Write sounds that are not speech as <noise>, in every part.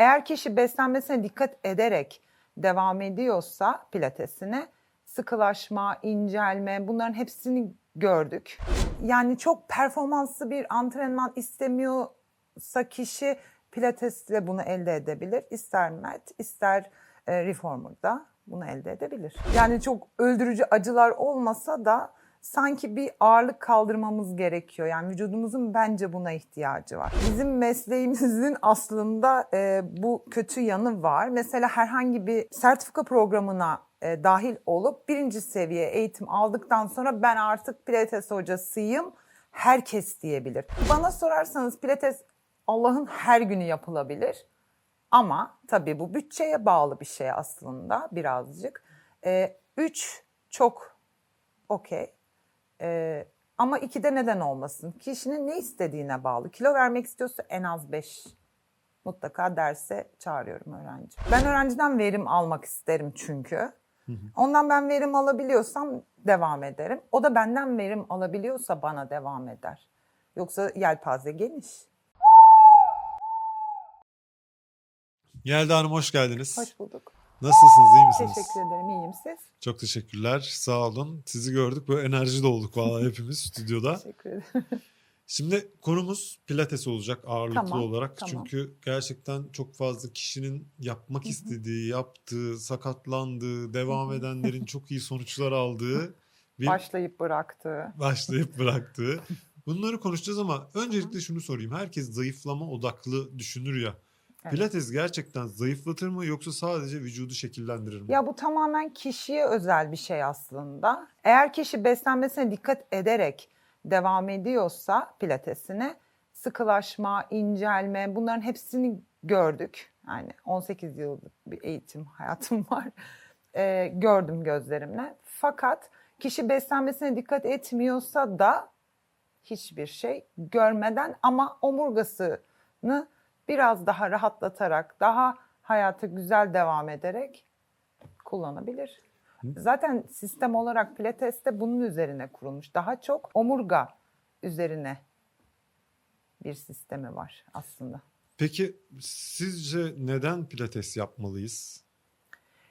Eğer kişi beslenmesine dikkat ederek devam ediyorsa pilatesine sıkılaşma, incelme bunların hepsini gördük. Yani çok performanslı bir antrenman istemiyorsa kişi pilatesle bunu elde edebilir. İster mat, ister e, reformer'da bunu elde edebilir. Yani çok öldürücü acılar olmasa da sanki bir ağırlık kaldırmamız gerekiyor. Yani vücudumuzun bence buna ihtiyacı var. Bizim mesleğimizin <laughs> aslında e, bu kötü yanı var. Mesela herhangi bir sertifika programına e, dahil olup birinci seviye eğitim aldıktan sonra ben artık pilates hocasıyım herkes diyebilir. Bana sorarsanız pilates Allah'ın her günü yapılabilir. Ama tabii bu bütçeye bağlı bir şey aslında birazcık. Ee, üç çok okey. Ee, ama iki de neden olmasın? Kişinin ne istediğine bağlı. Kilo vermek istiyorsa en az beş mutlaka derse çağırıyorum öğrenci. Ben öğrenciden verim almak isterim çünkü. Ondan ben verim alabiliyorsam devam ederim. O da benden verim alabiliyorsa bana devam eder. Yoksa yelpaze geniş. Yelda Hanım hoş geldiniz. Hoş bulduk. Nasılsınız, iyi misiniz? Teşekkür ederim. İyiyim siz? Çok teşekkürler, sağ olun. Sizi gördük, böyle enerji olduk vallahi <laughs> hepimiz stüdyoda. Teşekkür ederim. Şimdi konumuz pilates olacak ağırlıklı Tamam, olarak. tamam. Çünkü gerçekten çok fazla kişinin yapmak istediği, yaptığı, sakatlandığı, devam edenlerin çok iyi sonuçlar aldığı <laughs> bir Başlayıp bıraktı. başlayıp bıraktığı. <laughs> Bunları konuşacağız ama öncelikle şunu sorayım. Herkes zayıflama odaklı düşünür ya. Evet. Pilates gerçekten zayıflatır mı yoksa sadece vücudu şekillendirir mi? Ya bu tamamen kişiye özel bir şey aslında. Eğer kişi beslenmesine dikkat ederek devam ediyorsa pilatesine sıkılaşma, incelme bunların hepsini gördük. Yani 18 yıllık bir eğitim hayatım <laughs> var. Ee, gördüm gözlerimle. Fakat kişi beslenmesine dikkat etmiyorsa da hiçbir şey görmeden ama omurgasını biraz daha rahatlatarak, daha hayata güzel devam ederek kullanabilir. Zaten sistem olarak Pilates de bunun üzerine kurulmuş. Daha çok omurga üzerine bir sistemi var aslında. Peki sizce neden pilates yapmalıyız?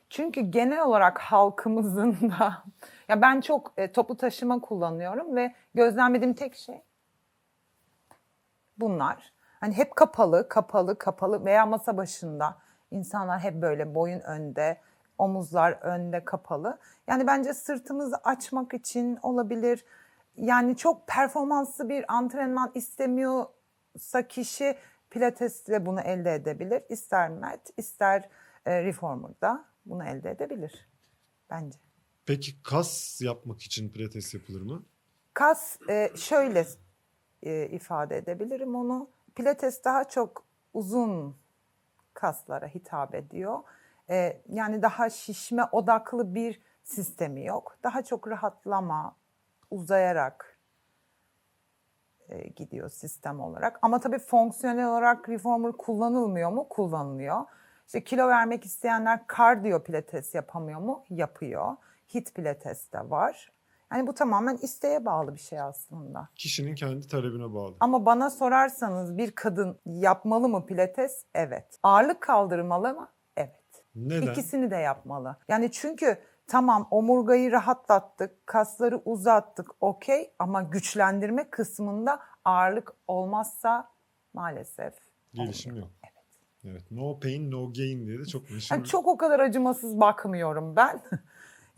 Çünkü genel olarak halkımızın <laughs> da ya ben çok e, toplu taşıma kullanıyorum ve gözlemlediğim tek şey bunlar. Hani hep kapalı, kapalı, kapalı veya masa başında insanlar hep böyle boyun önde, omuzlar önde kapalı. Yani bence sırtımızı açmak için olabilir. Yani çok performanslı bir antrenman istemiyorsa kişi pilatesle bunu elde edebilir. İster mat, ister e, reformer'da bunu elde edebilir bence. Peki kas yapmak için pilates yapılır mı? Kas e, şöyle e, ifade edebilirim onu. Pilates daha çok uzun kaslara hitap ediyor. E, yani daha şişme odaklı bir sistemi yok. Daha çok rahatlama, uzayarak e, gidiyor sistem olarak. Ama tabii fonksiyonel olarak reformer kullanılmıyor mu? Kullanılıyor. İşte kilo vermek isteyenler kardiyo pilates yapamıyor mu? Yapıyor. Hit pilates de var. Yani bu tamamen isteğe bağlı bir şey aslında. Kişinin kendi talebine bağlı. Ama bana sorarsanız bir kadın yapmalı mı pilates? Evet. Ağırlık kaldırmalı mı? Evet. Neden? İkisini de yapmalı. Yani çünkü tamam omurgayı rahatlattık, kasları uzattık okey ama güçlendirme kısmında ağırlık olmazsa maalesef Gelişim olmuyor. yok. Evet. No pain no gain diye de çok meşhur. Yani çok o kadar acımasız bakmıyorum ben. <laughs>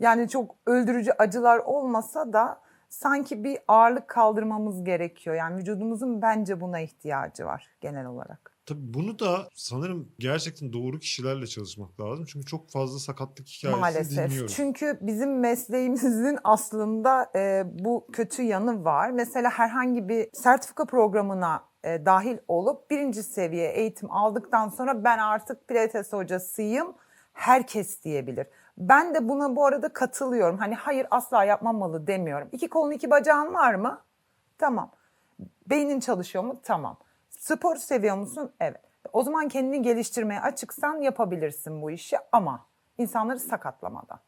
yani çok öldürücü acılar olmasa da sanki bir ağırlık kaldırmamız gerekiyor. Yani vücudumuzun bence buna ihtiyacı var genel olarak. Tabii bunu da sanırım gerçekten doğru kişilerle çalışmak lazım. Çünkü çok fazla sakatlık hikayesi Maalesef. dinliyoruz. Çünkü bizim mesleğimizin <laughs> aslında e, bu kötü yanı var. Mesela herhangi bir sertifika programına e, dahil olup birinci seviye eğitim aldıktan sonra ben artık pilates hocasıyım herkes diyebilir. Ben de buna bu arada katılıyorum. Hani hayır asla yapmamalı demiyorum. İki kolun iki bacağın var mı? Tamam. Beynin çalışıyor mu? Tamam. Spor seviyor musun? Evet. O zaman kendini geliştirmeye açıksan yapabilirsin bu işi ama insanları sakatlamadan.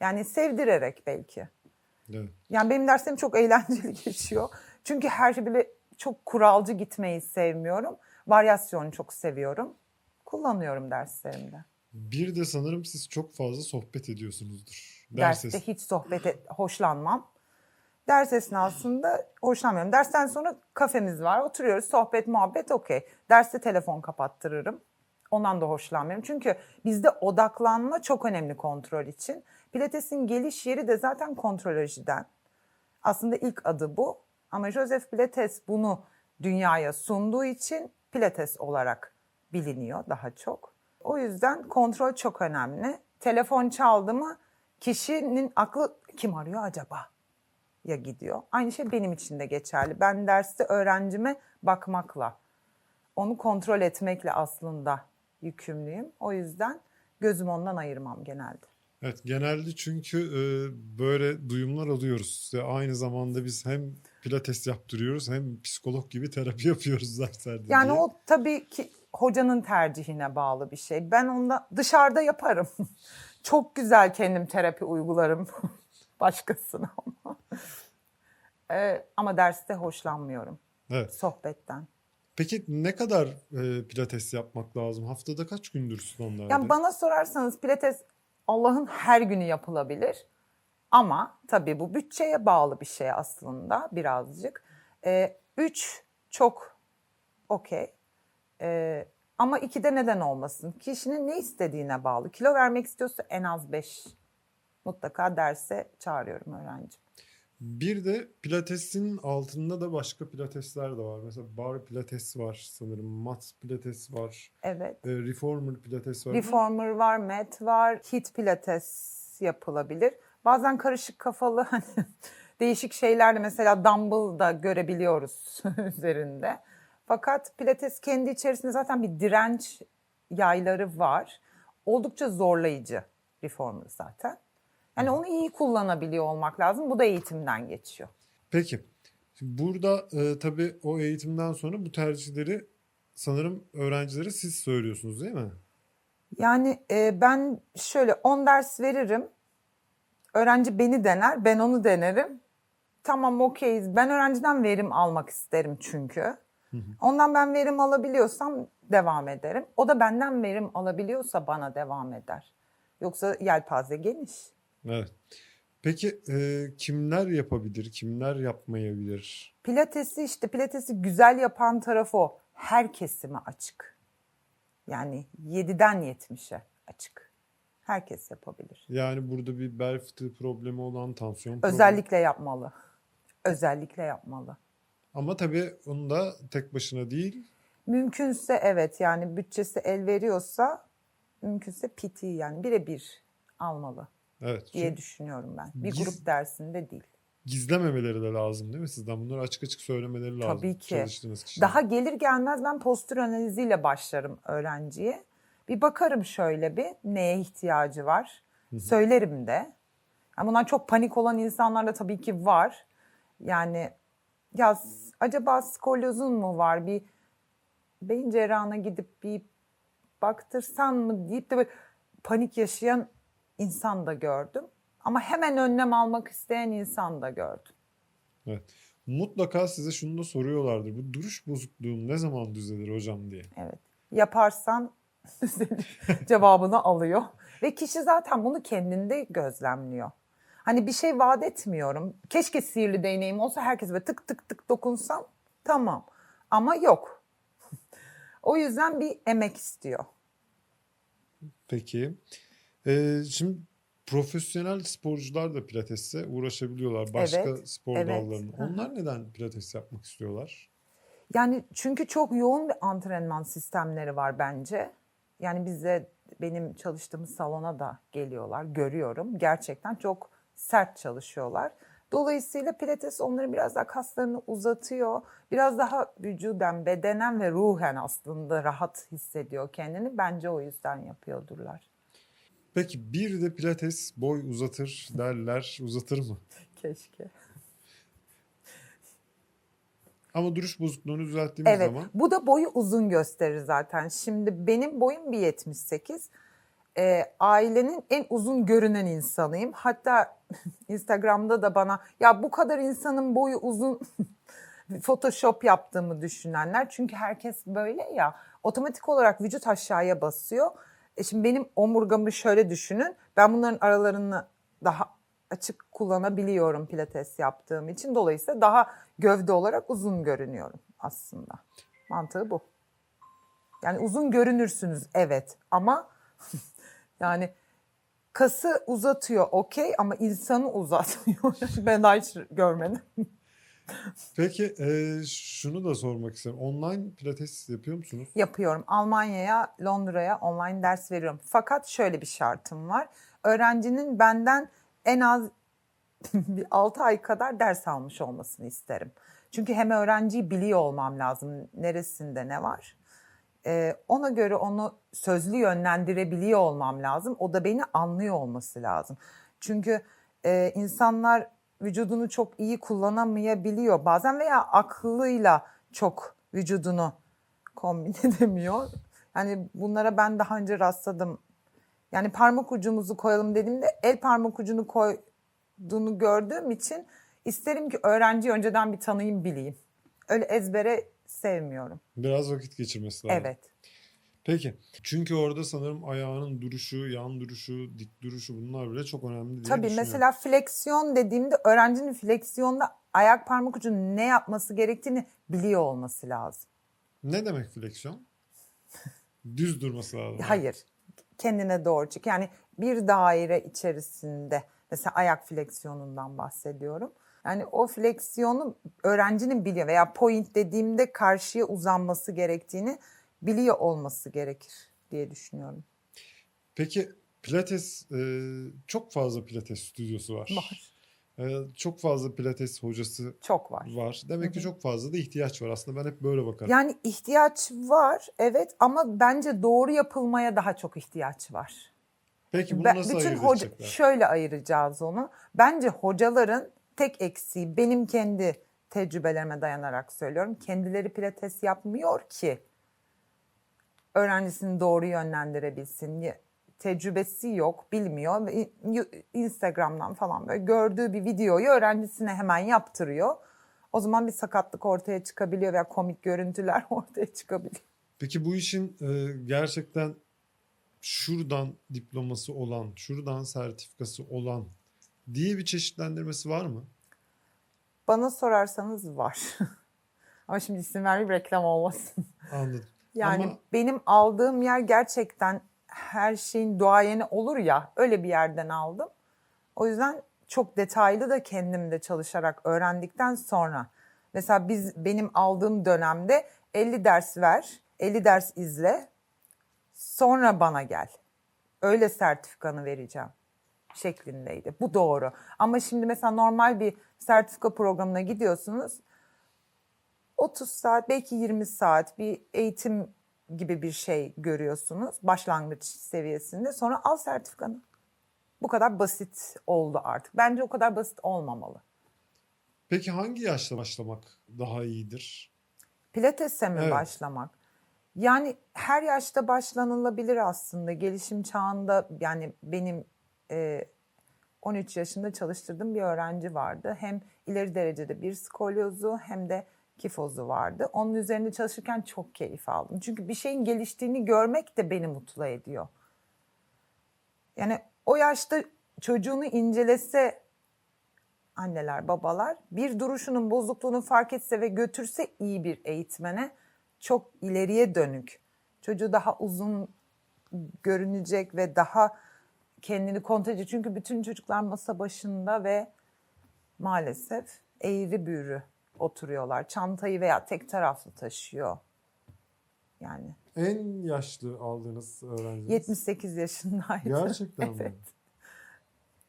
Yani sevdirerek belki. Evet. Yani benim derslerim çok eğlenceli <laughs> geçiyor. Çünkü her şey böyle çok kuralcı gitmeyi sevmiyorum. Varyasyonu çok seviyorum kullanıyorum derslerimde. Bir de sanırım siz çok fazla sohbet ediyorsunuzdur. Ders Derste es- hiç sohbet et, hoşlanmam. Ders esnasında hoşlanmıyorum. Dersten sonra kafemiz var, oturuyoruz, sohbet, muhabbet okey. Derste telefon kapattırırım. Ondan da hoşlanmıyorum. Çünkü bizde odaklanma çok önemli kontrol için. Pilates'in geliş yeri de zaten kontrolojiden. Aslında ilk adı bu. Ama Joseph Pilates bunu dünyaya sunduğu için Pilates olarak biliniyor daha çok. O yüzden kontrol çok önemli. Telefon çaldı mı kişinin aklı kim arıyor acaba? ya gidiyor. Aynı şey benim için de geçerli. Ben derste öğrencime bakmakla, onu kontrol etmekle aslında yükümlüyüm. O yüzden gözüm ondan ayırmam genelde. Evet genelde çünkü e, böyle duyumlar alıyoruz. Ve aynı zamanda biz hem pilates yaptırıyoruz hem psikolog gibi terapi <laughs> yapıyoruz derslerde Yani diye. o tabii ki hocanın tercihine bağlı bir şey. Ben onda dışarıda yaparım. <laughs> Çok güzel kendim terapi uygularım <laughs> başkasına ama. <laughs> Ee, ama derste hoşlanmıyorum Evet. sohbetten. Peki ne kadar e, pilates yapmak lazım? Haftada kaç gündür standartı? Yani bana sorarsanız pilates Allah'ın her günü yapılabilir. Ama tabii bu bütçeye bağlı bir şey aslında birazcık. Ee, üç çok okey. Ee, ama iki de neden olmasın? Kişinin ne istediğine bağlı. Kilo vermek istiyorsa en az beş mutlaka derse çağırıyorum öğrenci. Bir de pilatesin altında da başka pilatesler de var. Mesela bar pilates var sanırım. Mat pilates var. Evet. e, reformer pilates var. Reformer var, mat var, hit pilates yapılabilir. Bazen karışık kafalı <laughs> hani değişik şeylerle mesela dumbbell da görebiliyoruz <laughs> üzerinde. Fakat pilates kendi içerisinde zaten bir direnç yayları var. Oldukça zorlayıcı reformer zaten. Yani onu iyi kullanabiliyor olmak lazım. Bu da eğitimden geçiyor. Peki. Şimdi burada e, tabii o eğitimden sonra bu tercihleri sanırım öğrencilere siz söylüyorsunuz değil mi? Yani e, ben şöyle 10 ders veririm. Öğrenci beni dener, ben onu denerim. Tamam okeyiz. Ben öğrenciden verim almak isterim çünkü. Ondan ben verim alabiliyorsam devam ederim. O da benden verim alabiliyorsa bana devam eder. Yoksa yelpaze geniş. Evet. Peki e, kimler yapabilir, kimler yapmayabilir? Pilatesi işte pilatesi güzel yapan tarafı o. Her kesime açık. Yani 7'den 70'e açık. Herkes yapabilir. Yani burada bir bel fıtığı problemi olan, tansiyon problemi. Özellikle yapmalı. Özellikle yapmalı. Ama tabii onu da tek başına değil. Mümkünse evet yani bütçesi el veriyorsa mümkünse PT yani birebir almalı Evet. diye düşünüyorum ben. Bir Giz- grup dersinde değil. gizlememeleri de lazım değil mi sizden? Bunları açık açık söylemeleri lazım. Tabii ki. Çalıştığınız. Daha gelir gelmez ben postür analiziyle başlarım öğrenciye. Bir bakarım şöyle bir neye ihtiyacı var. Söylerim de. Yani bunlar çok panik olan insanlar da tabii ki var. Yani ya acaba skolyozun mu var? Bir beyin cerrahına gidip bir baktırsan mı deyip de böyle panik yaşayan insan da gördüm. Ama hemen önlem almak isteyen insan da gördüm. Evet. Mutlaka size şunu da soruyorlardır. Bu duruş bozukluğum ne zaman düzelir hocam diye. Evet. Yaparsan <laughs> düzelir cevabını alıyor. Ve kişi zaten bunu kendinde gözlemliyor. Hani bir şey vaat etmiyorum. Keşke sihirli değneğim olsa herkes böyle tık tık tık dokunsam tamam. Ama yok. <laughs> o yüzden bir emek istiyor. Peki. Ee, şimdi profesyonel sporcular da pilatesle uğraşabiliyorlar. Başka Evet, spor evet. hı. Onlar neden pilates yapmak istiyorlar? Yani çünkü çok yoğun bir antrenman sistemleri var bence. Yani bize benim çalıştığım salona da geliyorlar, görüyorum. Gerçekten çok sert çalışıyorlar. Dolayısıyla pilates onların biraz daha kaslarını uzatıyor. Biraz daha vücuden, bedenen ve ruhen aslında rahat hissediyor kendini. Bence o yüzden yapıyordurlar. Peki bir de pilates boy uzatır derler. Uzatır mı? Keşke. Ama duruş bozukluğunu düzelttiğimiz Evet. zaman Bu da boyu uzun gösterir zaten. Şimdi benim boyum 1.78. Ee, ailenin en uzun görünen insanıyım. Hatta <laughs> Instagram'da da bana ya bu kadar insanın boyu uzun <laughs> Photoshop yaptığımı düşünenler. Çünkü herkes böyle ya. Otomatik olarak vücut aşağıya basıyor. E şimdi benim omurgamı şöyle düşünün. Ben bunların aralarını daha açık kullanabiliyorum pilates yaptığım için. Dolayısıyla daha gövde olarak uzun görünüyorum aslında. Mantığı bu. Yani uzun görünürsünüz evet ama <laughs> yani kası uzatıyor okey ama insanı uzatmıyor. <laughs> ben daha hiç görmedim. Peki e, şunu da sormak isterim. Online pilates yapıyor musunuz? Yapıyorum. Almanya'ya, Londra'ya online ders veriyorum. Fakat şöyle bir şartım var. Öğrencinin benden en az <laughs> bir 6 ay kadar ders almış olmasını isterim. Çünkü hem öğrenciyi biliyor olmam lazım neresinde ne var. Ee, ona göre onu sözlü yönlendirebiliyor olmam lazım. O da beni anlıyor olması lazım. Çünkü e, insanlar vücudunu çok iyi kullanamayabiliyor bazen veya aklıyla çok vücudunu kombin <laughs> edemiyor. Yani bunlara ben daha önce rastladım. Yani parmak ucumuzu koyalım dediğimde el parmak ucunu koyduğunu gördüğüm için isterim ki öğrenciyi önceden bir tanıyayım bileyim. Öyle ezbere sevmiyorum. Biraz vakit geçirmesi lazım. Evet. Peki. Çünkü orada sanırım ayağının duruşu, yan duruşu, dik duruşu bunlar bile çok önemli diye Tabii mesela fleksiyon dediğimde öğrencinin fleksiyonda ayak parmak ucunun ne yapması gerektiğini biliyor olması lazım. Ne demek fleksiyon? <laughs> Düz durması lazım. Hayır. Kendine doğru çık. Yani bir daire içerisinde mesela ayak fleksiyonundan bahsediyorum. Yani o fleksiyonu öğrencinin biliyor veya point dediğimde karşıya uzanması gerektiğini biliyor olması gerekir diye düşünüyorum. Peki pilates, e, çok fazla pilates stüdyosu var. Var. E, çok fazla pilates hocası Çok var. var. Demek ki çok fazla da ihtiyaç var. Aslında ben hep böyle bakarım. Yani ihtiyaç var evet ama bence doğru yapılmaya daha çok ihtiyaç var. Peki bunu Ben- nasıl bütün ayırt hoca şöyle ayıracağız onu. Bence hocaların tek eksiği benim kendi tecrübelerime dayanarak söylüyorum. Kendileri pilates yapmıyor ki öğrencisini doğru yönlendirebilsin. Tecrübesi yok, bilmiyor. Instagram'dan falan böyle gördüğü bir videoyu öğrencisine hemen yaptırıyor. O zaman bir sakatlık ortaya çıkabiliyor veya komik görüntüler <laughs> ortaya çıkabiliyor. Peki bu işin e, gerçekten şuradan diploması olan, şuradan sertifikası olan diye bir çeşitlendirmesi var mı? Bana sorarsanız var. <laughs> Ama şimdi isim vermeyeyim reklam olmasın. Anladım. Yani Ama benim aldığım yer gerçekten her şeyin duayeni olur ya öyle bir yerden aldım. O yüzden çok detaylı da kendim de çalışarak öğrendikten sonra mesela biz benim aldığım dönemde 50 ders ver, 50 ders izle, sonra bana gel. Öyle sertifikanı vereceğim şeklindeydi. Bu doğru. Ama şimdi mesela normal bir sertifika programına gidiyorsunuz. 30 saat belki 20 saat bir eğitim gibi bir şey görüyorsunuz başlangıç seviyesinde. Sonra al sertifikanı. Bu kadar basit oldu artık. Bence o kadar basit olmamalı. peki hangi yaşta başlamak daha iyidir? Pilates'e mi Evet. başlamak? Yani her yaşta başlanılabilir aslında. Gelişim çağında yani benim e, 13 yaşında çalıştırdığım bir öğrenci vardı. Hem ileri derecede bir skolyozu hem de kifozu vardı. Onun üzerinde çalışırken çok keyif aldım. Çünkü bir şeyin geliştiğini görmek de beni mutlu ediyor. Yani o yaşta çocuğunu incelese anneler, babalar bir duruşunun bozukluğunu fark etse ve götürse iyi bir eğitmene çok ileriye dönük. Çocuğu daha uzun görünecek ve daha kendini kontrol edecek. Çünkü bütün çocuklar masa başında ve maalesef eğri büğrü oturuyorlar. Çantayı veya tek taraflı taşıyor. Yani En yaşlı aldığınız öğrenciniz? 78 yaşındaydı. Gerçekten mi? <laughs> Evet.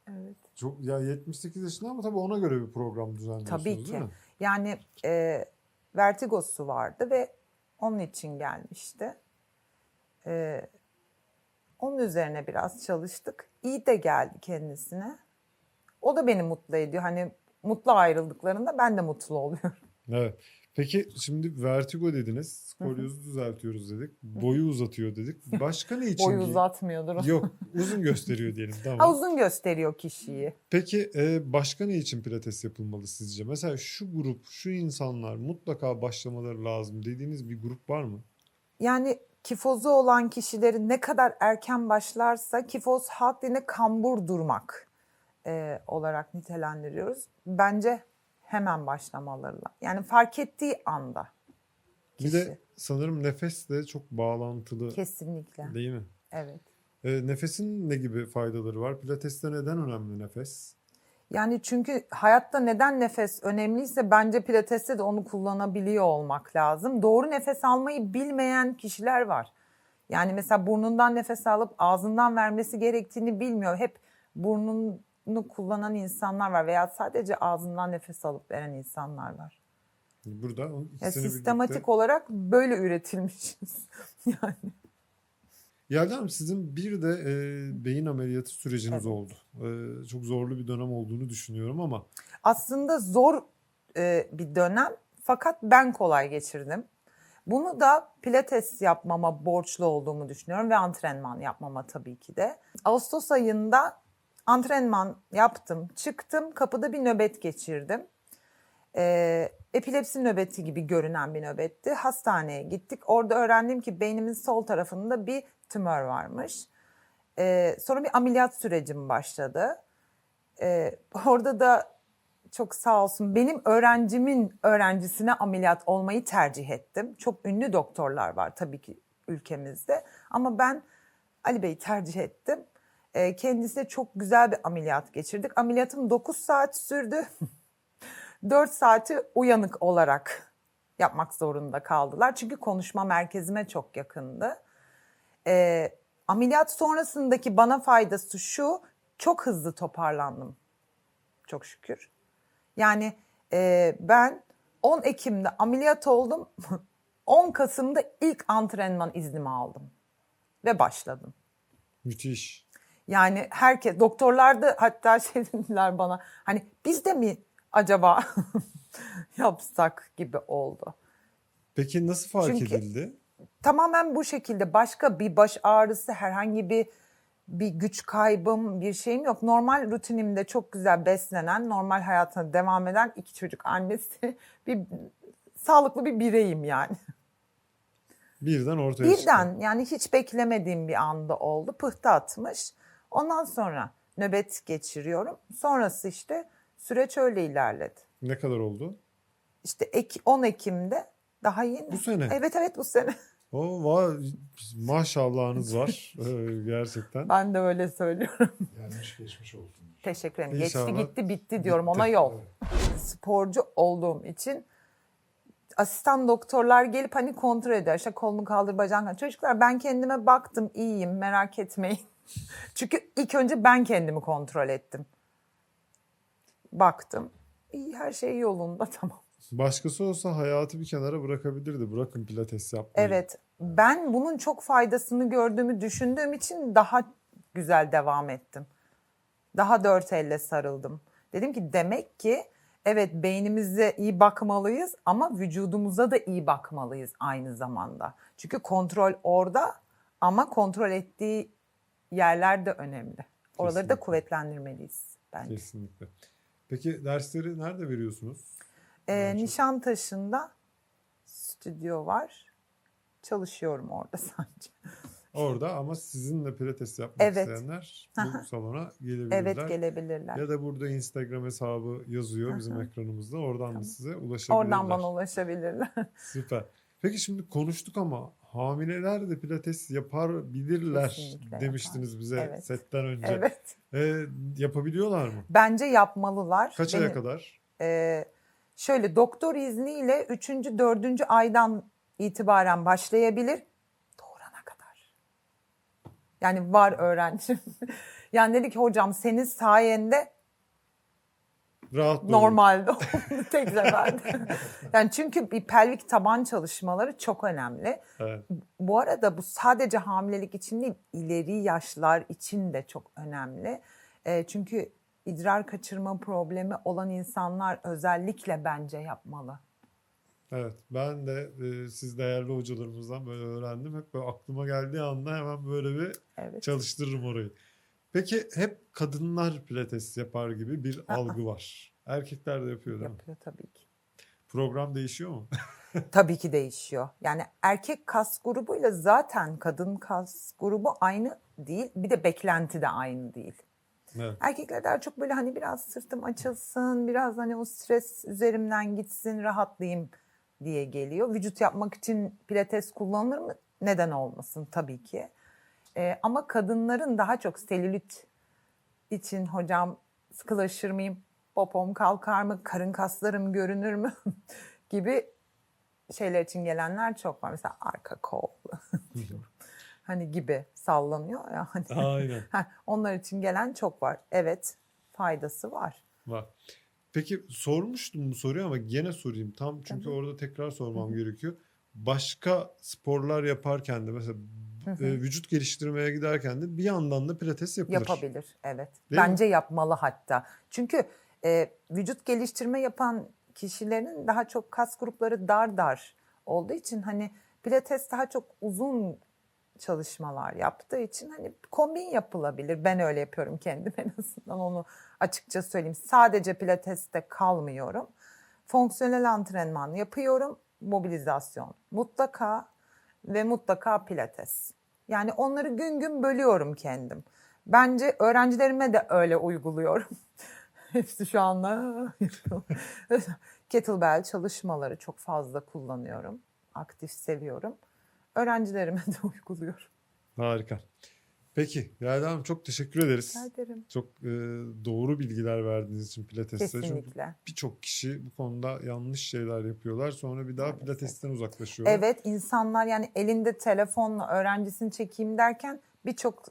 Evet. Çok ya 78 yaşında ama tabii ona göre bir program düzenliyorsunuz Tabii değil ki. mi? Yani e, vertigosu vardı ve onun için gelmişti. E, onun üzerine biraz çalıştık. İyi de geldi kendisine. O da beni mutlu ediyor. Hani mutlu ayrıldıklarında ben de mutlu oluyorum. Evet. Peki şimdi vertigo dediniz. Skolyozu düzeltiyoruz dedik. Boyu uzatıyor dedik. Başka ne için? Boyu uzatmıyordur. Yok uzun gösteriyor diyelim <laughs> Ha, tamam. uzun gösteriyor kişiyi. Peki e, başka ne için pilates yapılmalı sizce? Mesela şu grup, şu insanlar mutlaka başlamaları lazım dediğiniz bir grup var mı? Yani kifozu olan kişilerin ne kadar erken başlarsa kifoz halk dilinde kambur durmak e, olarak nitelendiriyoruz. Bence hemen başlamaları. Yani fark ettiği anda. Bir de kişi. sanırım nefesle çok bağlantılı Kesinlikle. değil mi? Evet. E, nefesin ne gibi faydaları var? Pilates'te neden önemli nefes? Yani çünkü hayatta neden nefes önemliyse bence pilateste de onu kullanabiliyor olmak lazım. Doğru nefes almayı bilmeyen kişiler var. Yani mesela burnundan nefes alıp ağzından vermesi gerektiğini bilmiyor. Hep burnunu kullanan insanlar var veya sadece ağzından nefes alıp veren insanlar var. Burada Ya sistematik birlikte- olarak böyle üretilmişiz. <laughs> yani Yelda Hanım sizin bir de e, beyin ameliyatı süreciniz Evet. oldu. E, çok zorlu bir dönem olduğunu düşünüyorum ama aslında zor e, bir dönem fakat ben kolay geçirdim. Bunu da pilates yapmama borçlu olduğumu düşünüyorum ve antrenman yapmama tabii ki de. Ağustos ayında antrenman yaptım, çıktım, kapıda bir nöbet geçirdim. E, epilepsi nöbeti gibi görünen bir nöbetti. Hastaneye gittik. Orada öğrendim ki beynimin sol tarafında bir tümör varmış. E, sonra bir ameliyat sürecim başladı. E, <laughs> orada da çok sağ olsun benim öğrencimin öğrencisine ameliyat olmayı tercih ettim. Çok ünlü doktorlar var tabii ki ülkemizde ama ben Ali Bey'i tercih ettim. Ee, kendisine çok güzel bir ameliyat geçirdik. Ameliyatım 9 saat sürdü. <laughs> 4 saati uyanık olarak yapmak zorunda kaldılar. Çünkü konuşma merkezime çok yakındı. Ee, ameliyat sonrasındaki bana faydası şu, çok hızlı toparlandım. Çok şükür. Yani e, ben 10 Ekim'de ameliyat oldum. <laughs> 10 Kasım'da ilk antrenman iznimi aldım. Ve başladım. müthiş. Yani herkes, doktorlar da hatta <laughs> şey dediler bana hani biz de mi acaba <laughs> yapsak gibi oldu. Peki nasıl fark Çünkü- edildi? Tamamen bu şekilde başka bir baş ağrısı, herhangi bir bir güç kaybım, bir şeyim yok. Normal rutinimde çok güzel beslenen, normal hayatına devam eden iki çocuk annesi, <laughs> bir sağlıklı bir bireyim yani. Birden ortaya çıktı. Birden yani hiç beklemediğim bir anda oldu. Pıhtı atmış. Ondan sonra nöbet geçiriyorum. Sonrası işte süreç öyle ilerledi. Ne kadar oldu? İşte Ek- 10 Ekim'de daha yeni. Bu sene. Evet evet bu sene. O var maşallahınız var Ee, gerçekten. Ben de öyle söylüyorum. Gelmiş geçmiş olsun. Teşekkür ederim. İnşallah. Geçti gitti bitti diyorum ona Bitti. yol. Sporcu olduğum için asistan doktorlar gelip hani kontrol eder. İşte kolunu kaldır bacağını. Çocuklar ben kendime baktım iyiyim merak etmeyin. <laughs> Çünkü ilk önce ben kendimi kontrol ettim. Baktım. İyi her şey yolunda <laughs> tamam. Başkası olsa hayatı bir kenara bırakabilirdi. Bırakın pilates yapmayı. Evet ben bunun çok faydasını gördüğümü düşündüğüm için daha güzel devam ettim. Daha dört elle sarıldım. Dedim ki demek ki evet beynimize iyi bakmalıyız ama vücudumuza da iyi bakmalıyız aynı zamanda. Çünkü kontrol orada ama kontrol ettiği yerler de önemli. Oraları da Kesinlikle. kuvvetlendirmeliyiz bence. Kesinlikle. Peki dersleri nerede veriyorsunuz? Çok. Nişantaşı'nda stüdyo var. Çalışıyorum orada <laughs> sadece. Orada ama sizinle pilates yapmak Evet. isteyenler bu salona gelebilirler. Evet gelebilirler. Ya da burada Instagram hesabı yazıyor bizim ekranımızda. Oradan da Tamam. size ulaşabilirler. Oradan bana ulaşabilirler. <laughs> Süper. Peki şimdi konuştuk ama hamileler de pilates yapabilirler Kesinlikle demiştiniz bize Evet. setten önce. evet. Ee, yapabiliyorlar mı? Bence yapmalılar. Kaç Benim- aya kadar? Ee, şöyle doktor izniyle 3. 4. aydan itibaren başlayabilir. Doğurana kadar. Yani var öğrencim. <laughs> yani dedi ki hocam senin sayende Rahat normalde <laughs> tek seferde. <laughs> yani çünkü bir pelvik taban çalışmaları çok önemli. Evet. Bu arada bu sadece hamilelik için değil, ileri yaşlar için de çok önemli. E, çünkü idrar kaçırma problemi olan insanlar özellikle bence yapmalı. Evet. Ben de e, siz değerli hocalarımızdan böyle öğrendim. Hep böyle aklıma geldiği anda hemen böyle bir Evet. çalıştırırım orayı. Peki hep kadınlar pilates yapar gibi bir Aa. algı var. Erkekler de yapıyor değil mi? Yapıyor tabii ki. Program değişiyor mu? <laughs> tabii ki değişiyor. Yani erkek kas grubuyla zaten kadın kas grubu aynı değil. Bir de beklenti de aynı değil. Evet. Erkekler daha çok böyle hani biraz sırtım açılsın, biraz hani o stres üzerimden gitsin, rahatlayayım diye geliyor. Vücut yapmak için pilates kullanılır mı? Neden olmasın tabii ki. Ee, ama kadınların daha çok selülit için hocam sıkılaşır mıyım, popom kalkar mı, karın kaslarım görünür mü <laughs> gibi şeyler için gelenler çok var. Mesela arka kol. <laughs> hani gibi sallanıyor ya hani. Aynen. <laughs> Onlar için gelen çok var. Evet, faydası var. Var. Peki sormuştum bu soruyu ama gene sorayım. Tam çünkü Tabii. orada tekrar sormam gerekiyor. Başka sporlar yaparken de mesela e, vücut geliştirmeye giderken de bir yandan da pilates yapılır. Yapabilir, evet. Değil mi? Bence yapmalı hatta. Çünkü e, vücut geliştirme yapan kişilerin daha çok kas grupları dar dar olduğu için hani pilates daha çok uzun çalışmalar yaptığı için hani kombin yapılabilir. Ben öyle yapıyorum kendim <laughs> en azından onu açıkça söyleyeyim. Sadece pilateste kalmıyorum. Fonksiyonel antrenman yapıyorum. Mobilizasyon mutlaka ve mutlaka pilates. Yani onları gün gün bölüyorum kendim. Bence öğrencilerime de öyle uyguluyorum. <laughs> Hepsi şu anda. <laughs> Kettlebell çalışmaları çok fazla kullanıyorum. Aktif seviyorum. Öğrencilerime de <laughs> uyguluyorum. Harika. Peki Yelda Hanım çok teşekkür ederiz. Rica ederim. Çok e, doğru bilgiler verdiğiniz için pilateste. Çünkü Kesinlikle. birçok kişi bu konuda yanlış şeyler yapıyorlar. Sonra bir daha Maalesef. pilatesten uzaklaşıyorlar. Evet insanlar yani elinde telefonla öğrencisini çekeyim derken birçok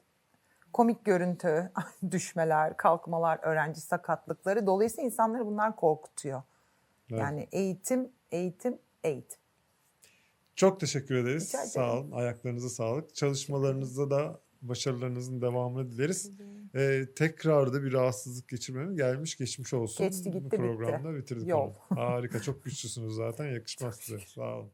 komik görüntü, <laughs> düşmeler, kalkmalar, öğrenci sakatlıkları. Dolayısıyla insanları bunlar korkutuyor. Evet. Yani eğitim, eğitim, eğitim. Çok teşekkür ederiz. Rica ederim. Sağ olun. Ayaklarınıza sağlık. Çalışmalarınızda da başarılarınızın devamını dileriz. Ee, tekrar da bir rahatsızlık geçirmenin gelmiş geçmiş olsun. Geçti, gitti, Bu programda bitirdik Yol. onu. Harika. Çok güçlüsünüz zaten. <laughs> Yakışmaz size. Sağ olun.